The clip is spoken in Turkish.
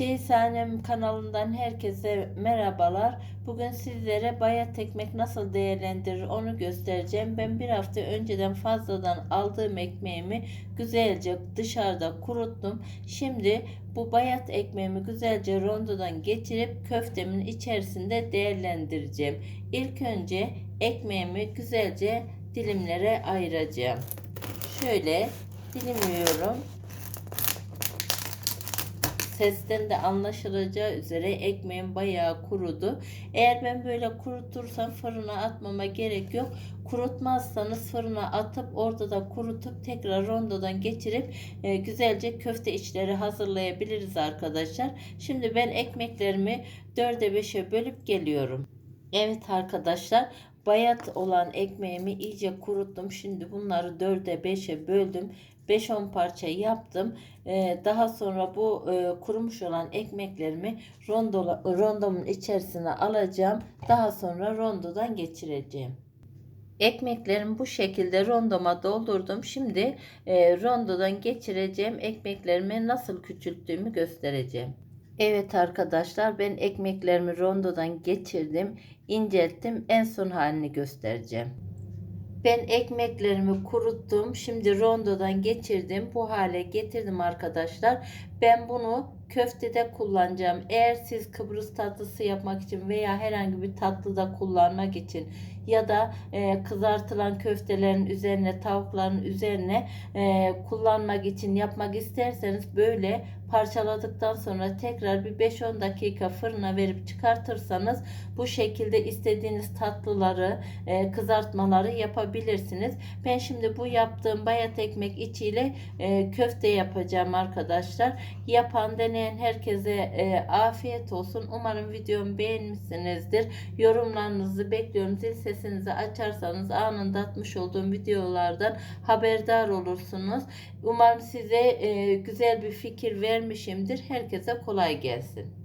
Ceysanem kanalından herkese merhabalar. Bugün sizlere bayat ekmek nasıl değerlendirir onu göstereceğim. Ben bir hafta önceden fazladan aldığım ekmeğimi güzelce dışarıda kuruttum. Şimdi bu bayat ekmeğimi güzelce rondodan geçirip köftemin içerisinde değerlendireceğim. İlk önce ekmeğimi güzelce dilimlere ayıracağım. Şöyle dilimliyorum. Sesten de anlaşılacağı üzere ekmeğim bayağı kurudu. Eğer ben böyle kurutursam fırına atmama gerek yok. Kurutmazsanız fırına atıp orada da kurutup tekrar rondodan geçirip e, güzelce köfte içleri hazırlayabiliriz arkadaşlar. Şimdi ben ekmeklerimi 4'e 5'e bölüp geliyorum. Evet arkadaşlar bayat olan ekmeğimi iyice kuruttum. Şimdi bunları 4'e 5'e böldüm. 5-10 parça yaptım. Ee, daha sonra bu e, kurumuş olan ekmeklerimi rondola, rondomun içerisine alacağım. Daha sonra rondodan geçireceğim. Ekmeklerimi bu şekilde rondoma doldurdum. Şimdi e, rondodan geçireceğim. Ekmeklerimi nasıl küçülttüğümü göstereceğim. Evet arkadaşlar ben ekmeklerimi rondodan geçirdim, incelttim. En son halini göstereceğim. Ben ekmeklerimi kuruttum. Şimdi rondodan geçirdim. Bu hale getirdim arkadaşlar. Ben bunu köftede kullanacağım. Eğer siz Kıbrıs tatlısı yapmak için veya herhangi bir tatlıda kullanmak için ya da e, kızartılan köftelerin üzerine tavukların üzerine e, kullanmak için yapmak isterseniz böyle parçaladıktan sonra tekrar bir 5-10 dakika fırına verip çıkartırsanız bu şekilde istediğiniz tatlıları e, kızartmaları yapabilirsiniz. Ben şimdi bu yaptığım bayat ekmek içiyle e, köfte yapacağım arkadaşlar. Yapan deneyen herkese e, afiyet olsun. Umarım videomu beğenmişsinizdir. Yorumlarınızı bekliyorum. Zil sesinizi açarsanız anında atmış olduğum videolardan haberdar olursunuz. Umarım size e, güzel bir fikir vermişimdir. Herkese kolay gelsin.